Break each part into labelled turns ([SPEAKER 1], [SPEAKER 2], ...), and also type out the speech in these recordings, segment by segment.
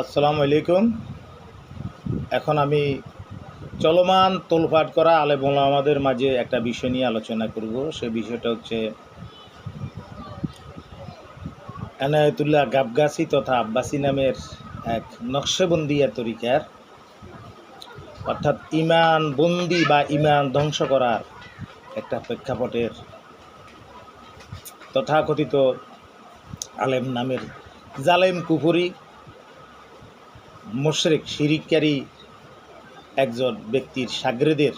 [SPEAKER 1] আসসালামু আলাইকুম। এখন আমি চলমান তোলপাট করা আলেম আমাদের মাঝে একটা বিষয় নিয়ে আলোচনা করব। সে বিষয়টা হচ্ছে এনায়তুল্লাহ গাবগাছি তথা আব্বাসী নামের এক নকশেবন্দিয়া তরিকার, অর্থাৎ ইমান বন্দি বা ইমান ধ্বংস করার একটা প্রেক্ষাপটের তথাকথিত আলেম নামের জালেম কুফুরি মোশরেক, শিরিককারী একজন ব্যক্তির সাগরেদের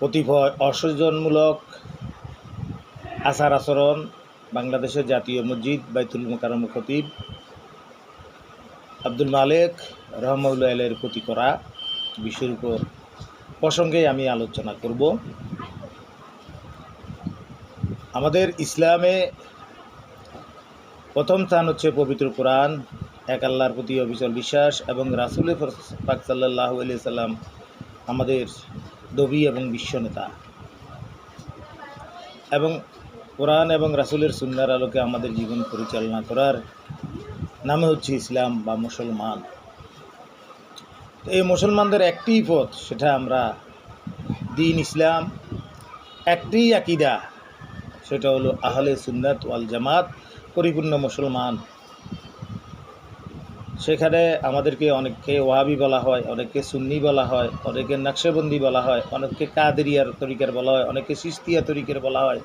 [SPEAKER 1] কতিপয় অসজনমূলক আচার আচরণ বাংলাদেশের জাতীয় মসজিদ বাইতুল মোকারম খতিব আব্দুল মালেক রহমউল্লাহ প্রতি করা বিষয়ের উপর প্রসঙ্গে আমি আলোচনা করব। আমাদের ইসলামে প্রথম স্থান হচ্ছে পবিত্র কোরআন। এক আল্লাহর প্রতি অবিচল বিশ্বাস এবং রাসুল পাক সাল্লাহ সাল্লাম আমাদের দবি এবং বিশ্বনেতা এবং কোরআন এবং রাসুলের সুন্নার আলোকে আমাদের জীবন পরিচালনা করার নামে হচ্ছে ইসলাম বা মুসলমান। এই মুসলমানদের একটি পথ, সেটা আমরা দিন ইসলাম, একটি আকিদা, সেটা হলো আহলে সুন্নাত ওয়াল জামাত, পরিপূর্ণ মুসলমান। সেখানে আমাদেরকে অনেককে ওয়াহাবি বলা হয়, অনেককে সুন্নি বলা হয় অনেকে নকশেবন্দি বলা হয়, অনেককে কাদেরিয়ার তরিকার বলা হয় অনেকে সিস্তিয়া তরিকের বলা হয়।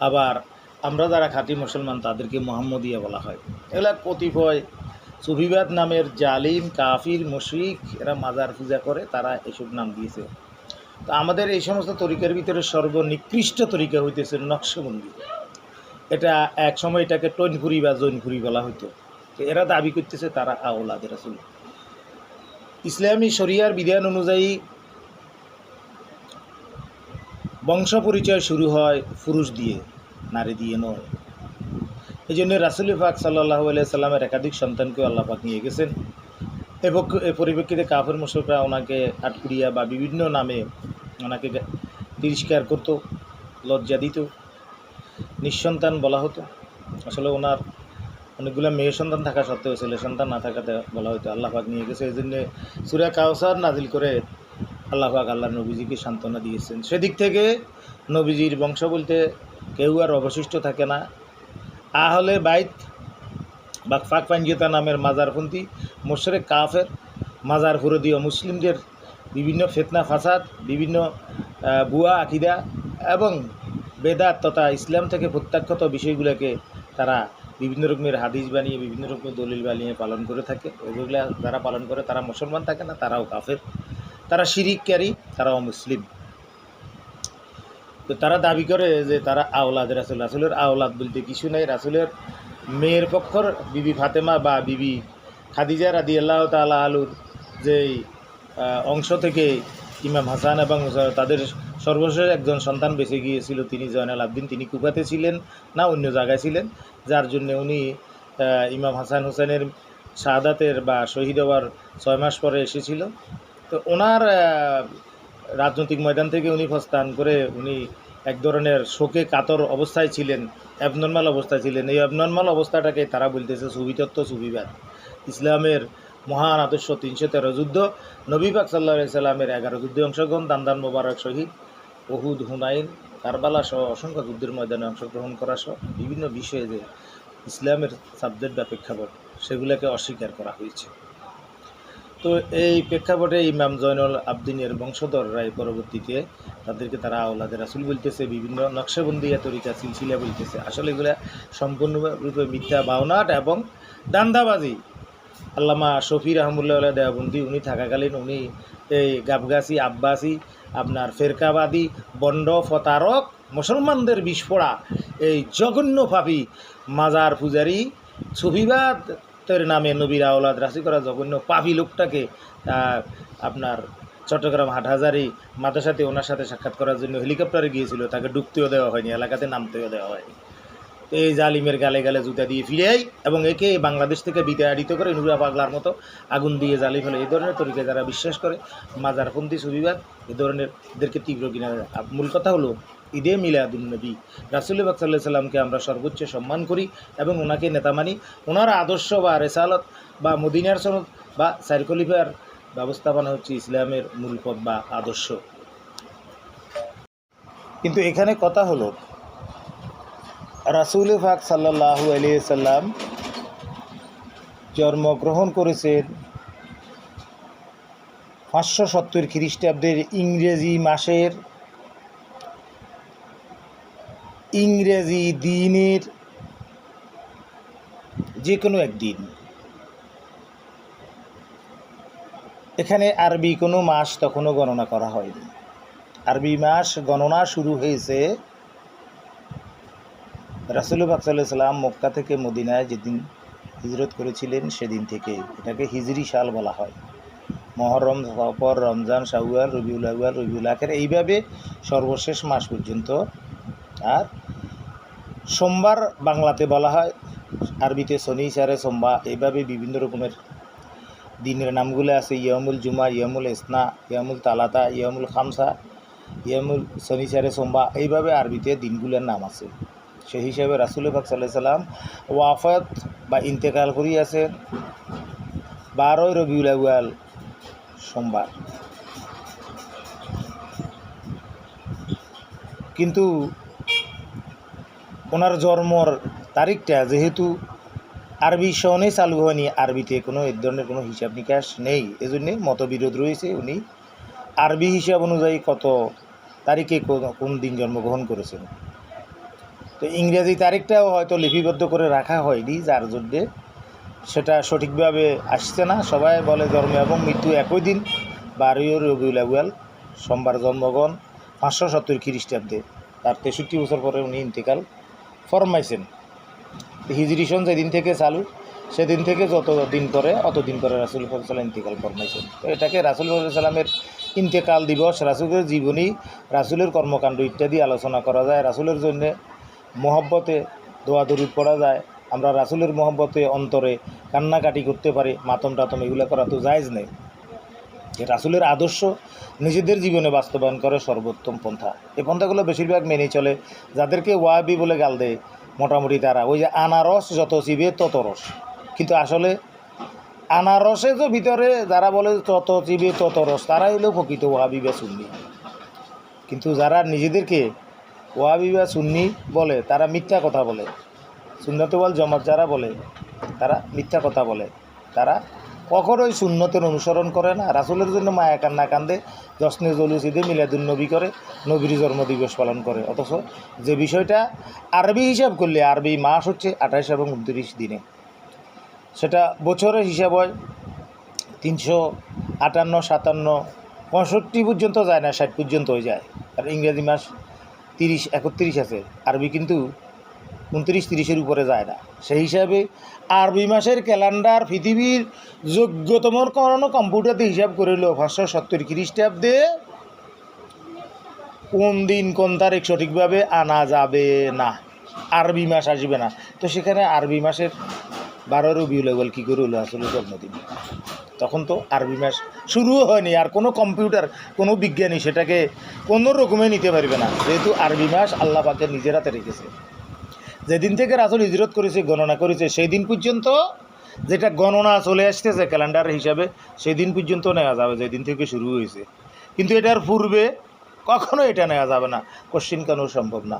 [SPEAKER 1] আবার আমরা যারা খাঁটি মুসলমান, তাদেরকে মোহাম্মদিয়া বলা হয়। এগুলা কতিপয় সুফিবাদ নামের জালিম, কাফির, মুশরিক এরা মাজার পূজা করে, তারা এসব নাম দিয়েছে। তো আমাদের এই সমস্ত তরিকার ভিতরে সর্বনিকৃষ্ট তরিকা হইতেছে নকশবন্দি। এটা এক সময় এটাকে টৈনফুরি বা জৈনফুরি বলা হতো তো এরা দাবি করতেছে তারা আওলাদের আসল ইসলামী শরিয়ার বিধান অনুযায়ী বংশ পরিচয় শুরু হয় পুরুষ দিয়ে, নারী দিয়ে নয়। এই জন্য রাসুল পাক সাল্লাহ সাল্লামের একাধিক সন্তানকে আল্লাহ পাক নিয়ে গেছেন। এ পরিপ্রেক্ষিতে কাফের মুসলরা ওনাকে আটকুড়িয়া বা বিভিন্ন নামে ওনাকে তিরস্কার করতো, লজ্জা দিত। নিঃসন্তান বলা হতো। আসলে ওনার অনেকগুলো মেয়ে সন্তান থাকা সত্ত্বেও ছেলে সন্তান না থাকাতে বলা হয়তো আল্লাহফাক নিয়ে গেছে। এই জন্যে সুরা কাউসার নাজিল করে আল্লাহফাক আল্লাহ নবীজিকে সান্ত্বনা দিয়েছেন। সেদিক থেকে নবীজির বংশ বলতে কেউ আর অবশিষ্ট থাকে না। আহলে বাইত বা ফাঁক পাঞ্জিতা নামের মাজারপন্থী, মোশরেক কাফের, মাজার ফুরদীয় মুসলিমদের বিভিন্ন ফেতনা ফাসাদ, বিভিন্ন বুয়া আকিদা এবং বেদাত তথা ইসলাম থেকে প্রত্যাখ্যত বিষয়গুলোকে তারা বিভিন্ন রকমের হাদিস বানিয়ে, বিভিন্ন রকমের দলিল বানিয়ে পালন করে থাকে। ওইগুলো যারা পালন করে তারা মুসলমান থাকে না, তারাও কাফের। তারা শিরিককারী, তারাও মুসলিম। তো তারা দাবি করে যে তারা আওলাদ রাসুল। রাসুলের আওলাদ বলতে কিছু নেই। রাসুলের মেয়ের পক্ষর বিবি ফাতেমা বা বিবি খাদিজা রাদি আল্লাহ তালা আলুর যেই অংশ থেকে ইমাম হাসান এবং তাদের সর্বশেষ একজন সন্তান বেঁচে গিয়েছিল, তিনি জয়নাল আবদিন। তিনি কুফাতে ছিলেন না, অন্য জায়গায় ছিলেন, যার জন্য উনি ইমাম হাসান হোসেনের শাহাদাতের বা শহীদ হওয়ার ছয় মাস পরে এসেছিল। তো ওনার রাজনৈতিক ময়দান থেকে উনি প্রস্থান করে উনি এক ধরনের শোকে কাতর অবস্থায় ছিলেন অ্যাবনর্মাল অবস্থায় ছিলেন। এই অ্যাবনর্মাল অবস্থাটাকে তারা বলতেছে সুবিতত্ব সুবিবাদ। ইসলামের মহান আদর্শ তিনশো তেরো যুদ্ধ। নবী পাক সাল্লাহ সাল্লামের এগারো যুদ্ধে অংশগ্রহণ দান্দান মোবারক শহীদ বহুদ হুনাইন, কারবালা সহ অসংখ্য যুদ্ধের ময়দানে অংশগ্রহণ করা সহ বিভিন্ন বিষয়ে যে ইসলামের সাবজেক্ট বা প্রেক্ষাপট, সেগুলোকে অস্বীকার করা হয়েছে। তো এই প্রেক্ষাপটে ইমাম জয়নুল আবদিনের বংশধররাই পরবর্তীতে তাদেরকে তারা আওলাদের রাসুল বলতেছে, বিভিন্ন নকশাবন্দিয়া তরিকা, সিলসিলা বলতেছে। আসলে এগুলা সম্পূর্ণরূপে মিথ্যা বাউনাট এবং দান্দাবাজি। আল্লামা শফি রহমুল্লাহ দেওবন্দি উনি থাকাকালীন উনি এই গাবগাছি, আব্বাসি, আপনার ফেরকাবাদী, বন্ড ফতারক মুসলমানদের বিস্ফোড়া এই জঘন্য পাপি, মাজার পূজারি সুফিবাদের নামে নবীর আওলাদ রাশি করা জঘন্য পাপি লোকটাকে আপনার চট্টগ্রাম হাটহাজারি মাদ্রাসাতে ওনার সাথে সাক্ষাৎ করার জন্য হেলিকপ্টারে গিয়েছিল, তাকে ডুবতেও দেওয়া হয়নি, এলাকাতে নামতেও দেওয়া হয়নি। এই জালিমের গালে গালে জুতা দিয়ে ফিরেই এবং একে বাংলাদেশ থেকে বিতাড়িত করে নুরা পাগলার মতো আগুন দিয়ে জালি ফেলে এই ধরনের তরিকে যারা বিশ্বাস করে, মাজারপন্থী সুবিবাদ, এ ধরনের এদেরকে তীব্র কিনা মূল কথা হলো, ঈদে মিলাদুলনবী রাসুল বাক সাল্লাহ সাল্লামকে আমরা সর্বোচ্চ সম্মান করি এবং ওনাকে নেতা মানি। ওনার আদর্শ বা রেসালত বা মদিনার সনদ বা সাইরকলিফার ব্যবস্থাপনা হচ্ছে ইসলামের মূল পথ বা আদর্শ। কিন্তু এখানে কথা হলো রাসুল ফাক সাল্লাহু আলিয়া সাল্লাম জন্মগ্রহণ করেছেন পাঁচশো সত্তর খ্রিস্টাব্দের ইংরেজি মাসের ইংরেজি দিনের যে কোনো একদিন। এখানে আরবি কোনো মাস তখনও গণনা করা হয়নি। আরবি মাস গণনা শুরু হয়েছে রাসুল বাকসাল্লাহ সাল্লাম মক্কা থেকে মদিনায় যেদিন হিজরত করেছিলেন, সেদিন থেকে। এটাকে হিজরি সাল বলা হয়। মহরম সফর রমজান শাহুয়াল রবিউল আউয়াল, রবিউল আখের, এইভাবে সর্বশেষ মাস পর্যন্ত। আর সোমবার বাংলাতে বলা হয়, আরবিতে শনি সারে সোমবার, এইভাবে বিভিন্ন রকমের দিনের নামগুলো আছে। ইয়ামুল জুমা, ইয়ামুল ইসনা, ইয়ামুল তালাতা, ইয়ামুল খামসা, ইয়ামুল শনি সারে সোমবা এইভাবে আরবিতে দিনগুলোর নাম আছে। সেই হিসাবে রাসুল পাক সাল্লাহ সাল্লাম ওয়াফত বা ইন্তেকাল করিয়াছেন বারোই রবিউল আউয়াল সোমবার। কিন্তু ওনার জন্মর তারিখটা যেহেতু আরবি সনে চালু হয়নি, আরবিতে কোনো এই ধরনের কোনো হিসাব নিকাশ নেই। এজন্যে মতবিরোধ রয়েছে উনি। আরবি হিসাব অনুযায়ী কত তারিখে কোন দিন জন্মগ্রহণ করেছেন? তো ইংরেজি তারিখটাও হয়তো লিপিবদ্ধ করে রাখা হয়নি যার জন্যে। সেটা সঠিকভাবে আসছে না। সবাই বলে জন্ম এবং মৃত্যু একই দিন। বারোই রবিউল আউয়াল, সোমবার জন্মগ্রহণ, পাঁচশো সত্তর খ্রিস্টাব্দে। তার তেষট্টি বছর পরে উনি ইন্তেকাল ফরমাইছেন। হিজরি সন যেদিন থেকে চালু, সেদিন থেকে যত দিন পরে, অত দিন পরে রাসুল সাল্লাম ইন্তেকাল ফরমাইছেন। তো এটাকে রাসুল সাল্লামের ইন্তেকাল দিবস, রাসুলের জীবনী, রাসুলের কর্মকাণ্ড ইত্যাদি আলোচনা করা যায়। রাসুলের জন্যে মহব্বতে দোয়া পড়া যায়। আমরা রাসুলের মহব্বতে অন্তরে কান্নাকাটি করতে পারি, মাতম টাতম এগুলো করা তো জায়জ নেই। যে রাসুলের আদর্শ নিজেদের জীবনে বাস্তবায়ন করে সর্বোত্তম পন্থা। এই পন্থাগুলো বেশিরভাগ মেনে চলে। যাদেরকে ওয়াবি বলে গাল দেয়, মোটামুটি তারা। ওই যে আনারস যত চিবে, তত রস। কিন্তু আসলে আনারসে তো ভিতরে যারা বলে তত চিবে, তত রস, তারাই হলো প্রকৃত ওয়াবি বা সুন্নি। কিন্তু যারা নিজেদেরকে ওয়াবি বা সুন্নি বলে, তারা মিথ্যা কথা বলে। সুন্নতওয়াল জমাত যারা বলে, তারা মিথ্যা কথা বলে। তারা কখনোই সুন্নতের অনুসরণ করে না। রাসুলের জন্য মায়া কান্না কান্দে, জশ্নে জলুস ঈদে মিলাদুল নবী করে, নবীর জন্মদিবস পালন করে। অথচ যে বিষয়টা আরবি হিসাব করলে, আরবি মাস হচ্ছে আঠাশ এবং উনত্রিশ দিনে। সেটা বছরের হিসাব হয় তিনশো আটান্ন, সাতান্ন, পঁয়ষট্টি পর্যন্ত যায় না, ষাট পর্যন্ত হয়ে যায়। আর ইংরেজি মাস তিরিশ, একত্রিশ আছে। আরবি কিন্তু উনত্রিশ, তিরিশের উপরে যায় না। সেই হিসাবে আরবি মাসের ক্যালেন্ডার পৃথিবীর যোগ্যতম কোনো কম্পিউটারতে হিসাব করিল পাঁচশো সত্তর খ্রিস্টাব্দে কোন দিন, কোন তারিখ সঠিকভাবে আনা যাবে না। আরবি মাস আসবে না। তো সেখানে আরবি মাসের বারো রবিউল কী করে হলো আসলে জন্মদিন? তখন তো আরবি মাস শুরুও হয়নি, আর কোনো কম্পিউটার, কোনো বিজ্ঞানী সেটাকে কোনো রকমে নিতে পারবে না। যেহেতু আরবি মাস আল্লাহ পাকে নিজের হাতে রেখেছে। যেদিন থেকে রাসুল হিজরত করেছে, গণনা করেছে সেই দিন পর্যন্ত যেটা গণনা চলে আসতেছে ক্যালেন্ডার হিসাবে সেই দিন পর্যন্ত নেওয়া যাবে, যেদিন থেকে শুরু হয়েছে। কিন্তু এটার পূর্বে কখনো এটা নেওয়া যাবে না। কোশ্চিন কেন সম্ভব না?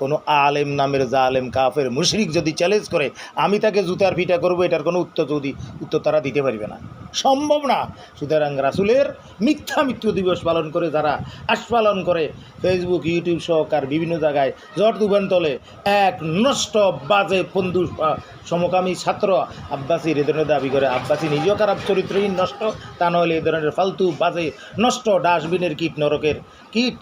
[SPEAKER 1] কোনো আলেম নামের জালেম, কাফের, মুশরিক যদি চ্যালেঞ্জ করে, আমি তাকে জুতার পিটা করব, এটার কোনো উত্তর যদি, উত্তর তারা দিতে পারবে না। সম্ভব না। সুতরাং রাসুলের মিথ্যা মৃত্যু দিবস পালন করে, যারা আস্পালন করে ফেসবুক ইউটিউব সহকার বিভিন্ন জায়গায় জট দুবান তলে, এক নষ্ট বাজে বন্ধু সমকামী ছাত্র আব্বাসির এ ধরনের দাবি করে, আব্বাসী নিজেও খারাপ, চরিত্রহীন, নষ্ট, তা নইলে এ ধরনের ফালতু, বাজে, নষ্ট ডাস্টবিনের কীট, নরকের কীট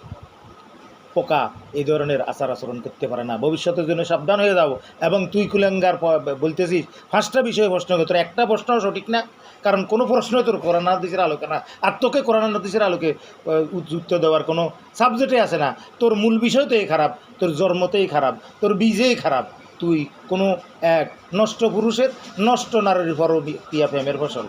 [SPEAKER 1] পোকা এই ধরনের আচার আচরণ করতে পারে না। ভবিষ্যতের জন্য সাবধান হয়ে যাও এবং তুই কুলেঙ্গার বলতেছিস, পাঁচটা বিষয়ে প্রশ্ন তোর একটা প্রশ্নও সঠিক না, কারণ কোনো প্রশ্নই তোর কোরআন হাদিসের আলোকে না। আর তোকে কোরআন হাদিসের আলোকে উত্তর দেওয়ার কোনো সাবজেক্টে আছে না। তোর মূল বিষয়তেই খারাপ, তোর জন্মতেই খারাপ, তোর বীজেই খারাপ। তুই কোনো এক নষ্ট পুরুষের, নষ্ট নারীর পর পিয়া প্রেমের ফসল।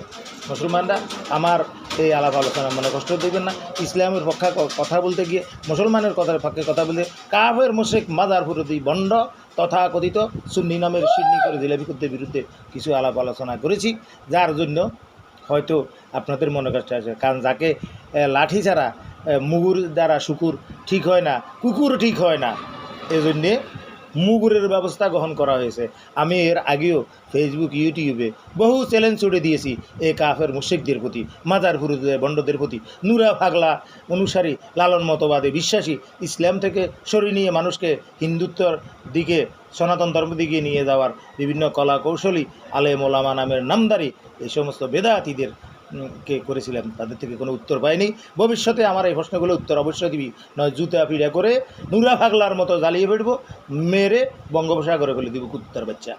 [SPEAKER 1] মুসলমানরা, আমার এই আলাপ আলোচনা মনে কষ্ট দেবেন না। ইসলামের পক্ষে কথা বলতে গিয়ে, মুসলমানের কথার পক্ষে কথা বলতে কাফের মুশেক মাদার ফুরতি বন্ড তথাকথিত সুন্নি নামের সিন্নি করে দিলে বিরুদ্ধে কিছু আলাপ আলোচনা করেছি, যার জন্য হয়তো আপনাদের মনে কষ্ট আছে। কারণ যাকে লাঠি ছাড়া মুগুর দ্বারা শুকুর ঠিক হয় না, কুকুর ঠিক হয় না, এজন্যে মুগুরের ব্যবস্থা গ্রহণ করা হয়েছে। আমি এর আগেও ফেসবুক ইউটিউবে বহু চ্যালেঞ্জ ছুড়ে দিয়েছি এ কাফের মুশিকদের প্রতি, মাজার ফুরুদের বন্ডদের প্রতি। নুরা ফাগলা অনুসারী, লালন মতবাদে বিশ্বাসী, ইসলাম থেকে সরিয়ে নিয়ে মানুষকে হিন্দুত্বর দিকে, সনাতন ধর্ম দিকে নিয়ে যাওয়ার বিভিন্ন কলা কৌশলী আলেম ওলামা নামের নামদারি এই সমস্ত বেদাতিদের কে করেছিলাম তাদের থেকে কোনো উত্তর পাইনি। ভবিষ্যতে আমার এই প্রশ্নগুলো উত্তর অবশ্যই দিবি। নয়, জুতা পিড়া করে নুরা ফাগলার মতো জ্বালিয়ে ফেলব মেরে বঙ্গোপসাগরে ফেলে দিব কুত্তার বাচ্চা।